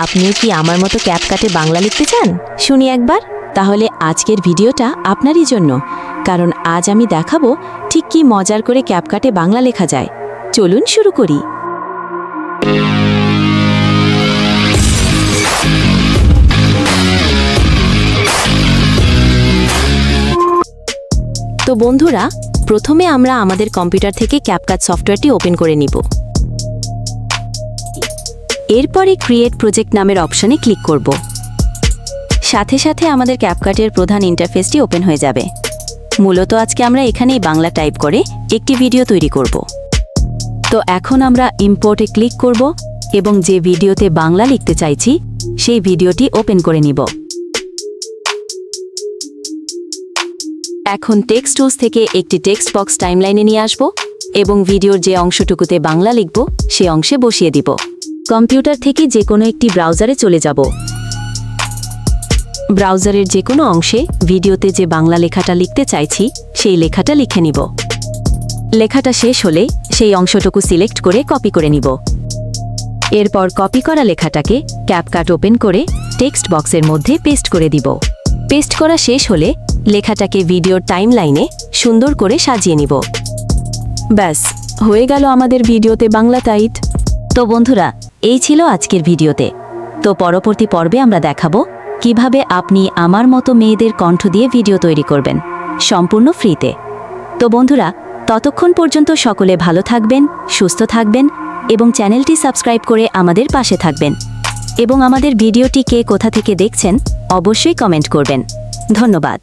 আপনিও কি আমার মতো ক্যাপ কাটে বাংলা লিখতে চান? শুনি একবার। তাহলে আজকের ভিডিওটা আপনারই জন্য। কারণ আজ আমি দেখাবো ঠিক কি মজার করে ক্যাপ কাটে বাংলা লেখা যায়। চলুন শুরু করি। তো বন্ধুরা, প্রথমে আমরা আমাদের কম্পিউটার থেকে ক্যাপকাট সফটওয়্যারটি ওপেন করে নিব। এরপরে ক্রিয়েট প্রজেক্ট নামের অপশনে ক্লিক করব। সাথে সাথে আমাদের ক্যাপকাটের প্রধান ইন্টারফেসটি ওপেন হয়ে যাবে। মূলত আজকে আমরা এখানেই বাংলা টাইপ করে একটি ভিডিও তৈরি করব। তো এখন আমরা ইম্পোর্টে ক্লিক করব এবং যে ভিডিওতে বাংলা লিখতে চাইছি, সেই ভিডিওটি ওপেন করে নিব। এখন টেক্সট টুলস থেকে একটি টেক্সট বক্স টাইমলাইনে নিয়ে আসব এবং ভিডিওর যে অংশটুকুতে বাংলা লিখব, সে অংশে বসিয়ে দিব। কম্পিউটার থেকে যে কোনো একটি ব্রাউজারে চলে যাব। ব্রাউজারের যে কোনো অংশে ভিডিওতে যে বাংলা লেখাটা লিখতে চাইছি, সেই লেখাটা লিখে নিব। লেখাটা শেষ হলে সেই অংশটুকু সিলেক্ট করে কপি করে নিব। এরপর কপি করা লেখাটাকে ক্যাপকাট ওপেন করে টেক্সট বক্সের মধ্যে পেস্ট করে দিব। পেস্ট করা শেষ হলে লেখাটাকে ভিডিওর টাইমলাইনে সুন্দর করে সাজিয়ে নিব। ব্যাস, হয়ে গেল আমাদের ভিডিওতে বাংলা টাইট। তো বন্ধুরা, এই ছিল আজকের ভিডিওতে। তো পরবর্তী পর্বে আমরা দেখাবো কীভাবে আপনি আমার মতো মেয়েদের কণ্ঠ দিয়ে ভিডিও তৈরি করবেন, সম্পূর্ণ ফ্রিতে। তো বন্ধুরা, ততক্ষণ পর্যন্ত সকলে ভালো থাকবেন, সুস্থ থাকবেন এবং চ্যানেলটি সাবস্ক্রাইব করে আমাদের পাশে থাকবেন। এবং আমাদের ভিডিওটি কে কোথা থেকে দেখছেন, অবশ্যই কমেন্ট করবেন। ধন্যবাদ।